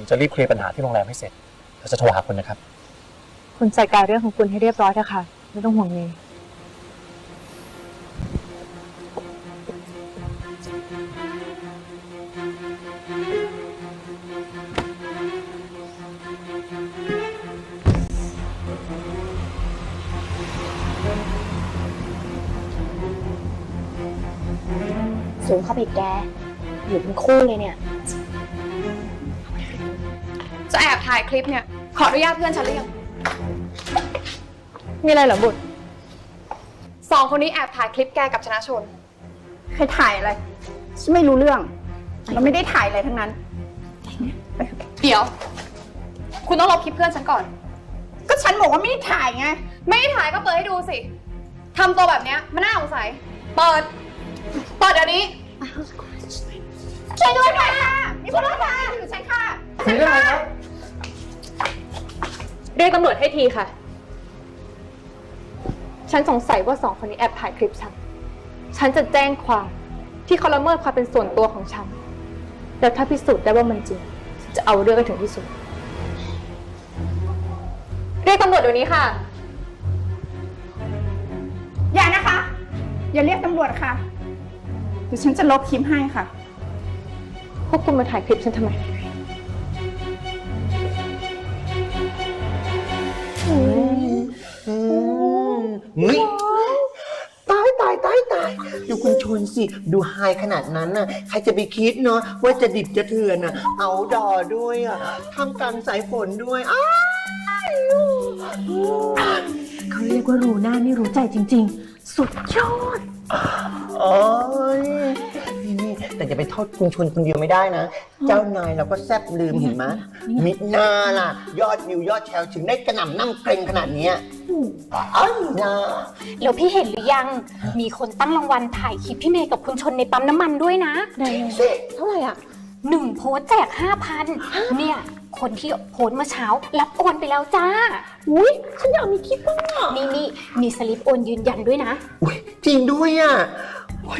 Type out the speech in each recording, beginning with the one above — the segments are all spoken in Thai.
ผมจะรีบเคลียร์ปัญหาที่โรงแรมให้เสร็จแล้วจะโทรหาคุณนะครับ คุณจัดการเรื่องของคุณให้เรียบร้อยเถอะค่ะ ไม่ต้องห่วงเมย์สูงเข้าไปอีกแก อยู่เป็นคู่เลยเนี่ย จะแอบถ่ายคลิปเนี่ย ขออนุญาตเพื่อนฉันหรือยัง มีอะไรเหรอบุตร สองคนนี้แอบถ่ายคลิปแกกับชนะชน ใครถ่ายอะไรฉันไม่รู้เรื่อง เราไม่ได้ถ่ายอะไรทั้งนั้น เดี๋ยว คุณต้องลบคลิปเพื่อนฉันก่อน ก็ฉันบอกว่าไม่ได้ถ่ายไง ไม่ได้ถ่ายก็เปิดให้ดูสิ ทำตัวแบบเนี้ยมันน่าสงสัย เปิด เปิดเดี๋ยวนี้ ช่วยด้วยค่ะ มีคนรักค่ะอยู่ฉันค่ะมีเรื่องอะไรครับ เรียกตำรวจให้ทีค่ะ ฉันสงสัยว่าสองคนนี้แอบถ่ายคลิปฉัน ฉันจะแจ้งความที่เขาละเมิดความเป็นส่วนตัวของฉัน แล้วถ้าพิสูจน์ได้ว่ามันจริงฉันจะเอาเรื่องไปถึงที่สุด เรียกตำรวจเดี๋ยวนี้ค่ะ อย่านะคะ อย่าเรียกตำรวจค่ะ เดี๋ยวฉันจะลบคลิปให้ค่ะ พวกคุณมาถ่ายคลิปฉันทำไม เฮ้ยตายตายตายตายดูคุณชนสิ ดูไฮขนาดนั้นน่ะ ใครจะไปคิดเนาะว่าจะดิบจะเถื่อนน่ะ เอาดอด้วยอะทำกลางสายฝนด้วยอ้ายเขาเรียกว่ารู้หน้าไม่รู้ใจจริง ๆ สุดยอด โอ้ย แต่จะไปโทษคุณชนคนเดียวไม่ได้นะ เจ้านายเราก็แซบลืมเห็นไหมมิดหนาล่ะ ยอดวิวยอดแชร์ถึงได้กระหน่ำนั่งเกรงขนาดเนี้ยอ้าวนะแล้วพี่เห็นหรือยังมีคนตั้งรางวัลถ่ายคลิปพี่เมย์กับคุณชนในปั๊มน้ำมันด้วยนะสิเท่าไหร่อะหนึ่งโพสต์แจกห้าพันเนี่ยคนที่โพสต์เมื่อเช้า รับโอนไปแล้วจ้า อุ้ยฉันอยากมีคลิปบ้างอะนี่นี่มีสลิปโอนยืนยันด้วยนะ อุ๊ยจริงด้วยอะโอ้ย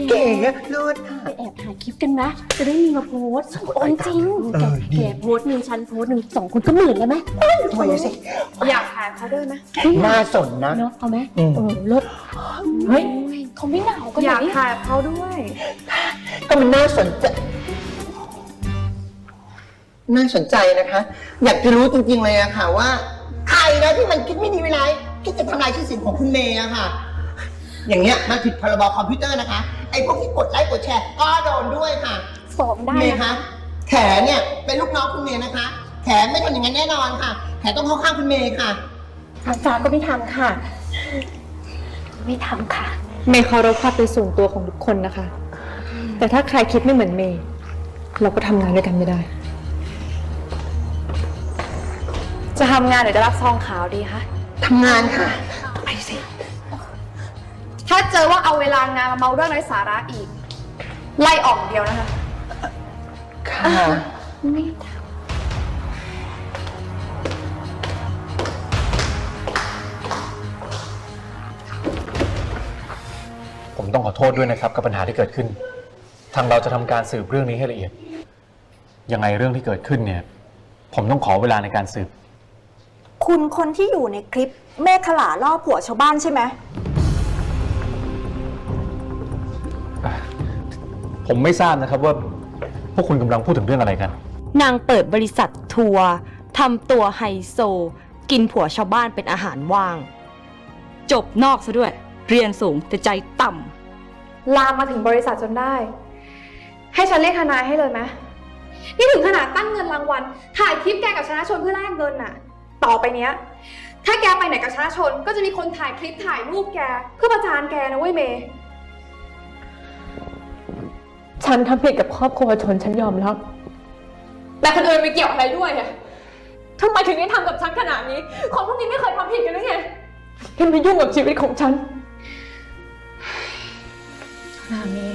เก๋อะเลิศอะไปแอบถ่ายคลิปกันนะ จะได้มีมาโพสต์โอนจริงเออดีแกโพสต์หนึ่งฉันโพสต์หนึ่งสองคนก็หมื่นแล้วไหมทำไมสิ อยากถ่ายเขาด้วยไหมน่าสนนะเนาะเอาไหมอืมเออลดเฮ้ยเขาไม่หนาวกันอเหรยาอกเนี่ยถ่ายเขาด้วย ก็มันน่าสนใจน่าสนใจนะคะ อยากจะรู้จริงๆเลยอะค่ะว่า ใครนะที่มันคิดไม่ดีไม่ร้ายคิดจะทำลายชื่อเสียงของคุณเมย์อะค่ะ อย่างเงี้ยมันผิดพรบคอมพิวเตอร์นะคะ ไอ้พวกที่กดไลค์กดแชร์ก็โดนด้วยค่ะฟ้องได้เมย์นะคะ คะแขเนี่ยเป็นลูกน้องคุณเมย์นะคะ แขไม่ทำอย่างนั้นแน่นอนค่ะ แขต้องเข้าข้างคุณเมย์ค่ะทางฟ้าก็ไม่ทำค่ะ ไม่ทำค่ะ เมย์เคารพความเป็นส่วนตัวของทุกคนนะคะ แต่ถ้าใครคิดไม่เหมือนเมย์เราก็ทำงานด้วยกันไม่ได้ จะทำงานหรือจะรับซองขาวดีคะ ทำงานค่ะ ไปสิ ถ้าเจอว่าเอาเวลางานมาเมาเรื่องไร้สาระอีก ไล่ออกอย่างเดียวนะคะ ค่ะผมต้องขอโทษด้วยนะครับกับปัญหาที่เกิดขึ้น ทางเราจะทำการสืบเรื่องนี้ให้ละเอียด ยังไงเรื่องที่เกิดขึ้นเนี่ย ผมต้องขอเวลาในการสืบ คุณคนที่อยู่ในคลิปแม่ขลาล่อผัวชาวบ้านใช่ไหม ผมไม่ทราบนะครับว่าพวกคุณกำลังพูดถึงเรื่องอะไรกัน นางเปิดบริษัททัวร์ทำตัวไฮโซ กินผัวชาวบ้านเป็นอาหารว่าง จบนอกซะด้วย เรียนสูงแต่ใจต่ำลามมาถึงบริษัทจนได้ ให้ฉันเรียกทนายให้เลยไหมนี่ถึงขนาดตั้งเงินรางวัล ถ่ายคลิปแกกับชนะชนเพื่อแลกเงินน่ะ ต่อไปเนี้ย ถ้าแกไปไหนกับชนะชน ก็จะมีคนถ่ายคลิปถ่ายรูปแก เพื่อประจานแกนะเว้ยเมย์ ฉันทำผิดกับครอบครัวชนฉันยอมรับ แต่คนอื่นไม่เกี่ยวอะไรด้วยอะทำไมถึงได้ทำกับฉันขนาดนี้ของพวกนี้ไม่เคยทำผิดกันหรือไงที่มายุ่งกับชีวิตของฉันนามี